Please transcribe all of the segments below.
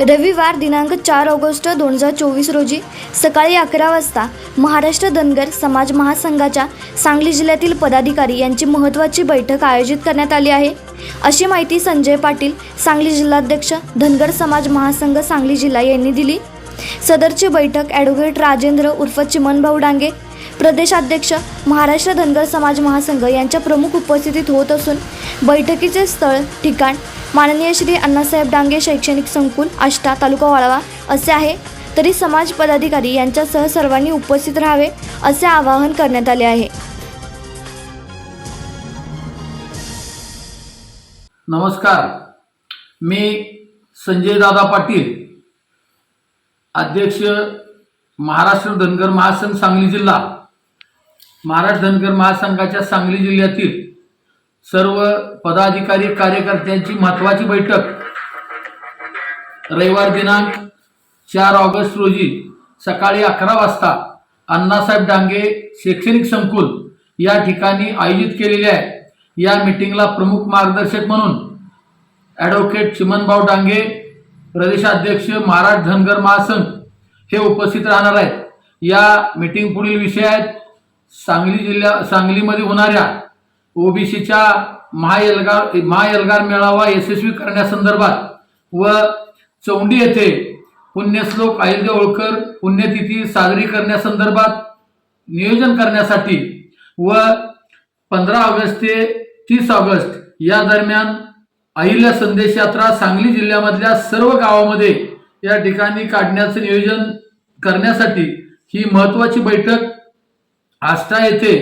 रविवार दिनांक चार ऑगस्ट दोन हजार चोवीस रोजी सकाळी अकरा वाजता महाराष्ट्र धनगर समाज महासंघाच्या सांगली जिल्ह्यातील पदाधिकारी यांची महत्त्वाची बैठक आयोजित करण्यात आली आहे. अशी माहिती संजय पाटील सांगली जिल्हाध्यक्ष धनगर समाज महासंघ सांगली जिल्हा यांनी दिली. सदरची बैठक ॲडव्होकेट राजेंद्र उर्फ चिमनभाऊ डांगे प्रदेशाध्यक्ष महाराष्ट्र धनगर समाज महासंघ यांच्या प्रमुख उपस्थितीत होत असून बैठकीचे स्थळ ठिकाण माननीय श्री अण्णासाहेब डांगे शैक्षणिक संकुल आष्टा तालुका वाळवा असे आहे तरी समाज पदाधिकारी यांच्यासह सर्वांनी उपस्थित राहावे असे आवाहन करण्यात आले आहे. नमस्कार. मी संजय दादा पाटील अध्यक्ष महाराष्ट्र धनगर महासंघ सांगली जिल्हा. महाराष्ट्र धनगर महासंघाच्या सांगली जिल्ह्यातील सर्व पदाधिकारी कार्यकर्त्यांची महत्त्वाची बैठक. रविवार दिनांक चार ऑगस्ट रोजी सकाळी अकरा वाजता अण्णासाहेब डांगे शैक्षणिक संकुल या ठिकाणी आयोजित केलेली आहे. या मिटिंगला प्रमुख मार्गदर्शक म्हणून ॲडव्होकेट चिमनभाऊ डांगे प्रदेशाध्यक्ष महाराष्ट्र धनगर महासंघ हे उपस्थित राहणार आहेत. या मिटिंग पुढील विषय आहेत. सांगली जिल्ह्या सांगलीमध्ये होणाऱ्या ओबीसीच्या महाएल्गार महाएल्गार मेळावा यशस्वी करण्यासंदर्भात व चौंडी येथे पुण्यश्लोक अहिल्य होळकर पुण्यतिथी साजरी करण्यासंदर्भात नियोजन करण्यासाठी व पंधरा ऑगस्ट ते तीस ऑगस्ट या दरम्यान अहिल्या संदेश यात्रा सांगली जिल्ह्यामधल्या सर्व गावामध्ये या ठिकाणी काढण्याचं नियोजन करण्यासाठी ही महत्वाची बैठक आष्टा येथे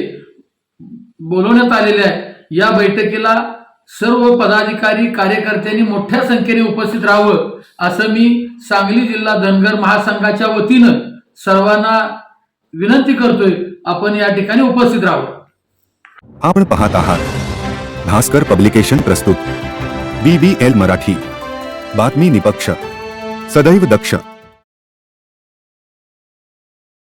बोलवण्यात आलेले आहे. या बैठकीला सर्व पदाधिकारी कार्यकर्त्यांनी मोठ्या संख्येने उपस्थित राहावं असं मी सांगली जिल्हा धनगर महासंघाच्या वतीनं सर्वांना विनंती करतोय. आपण या ठिकाणी उपस्थित राहावं. आपण पाहत आहात भास्कर पब्लिकेशन प्रस्तुत बी बी एल मराठी बातमी निपक्ष सदैव दक्ष.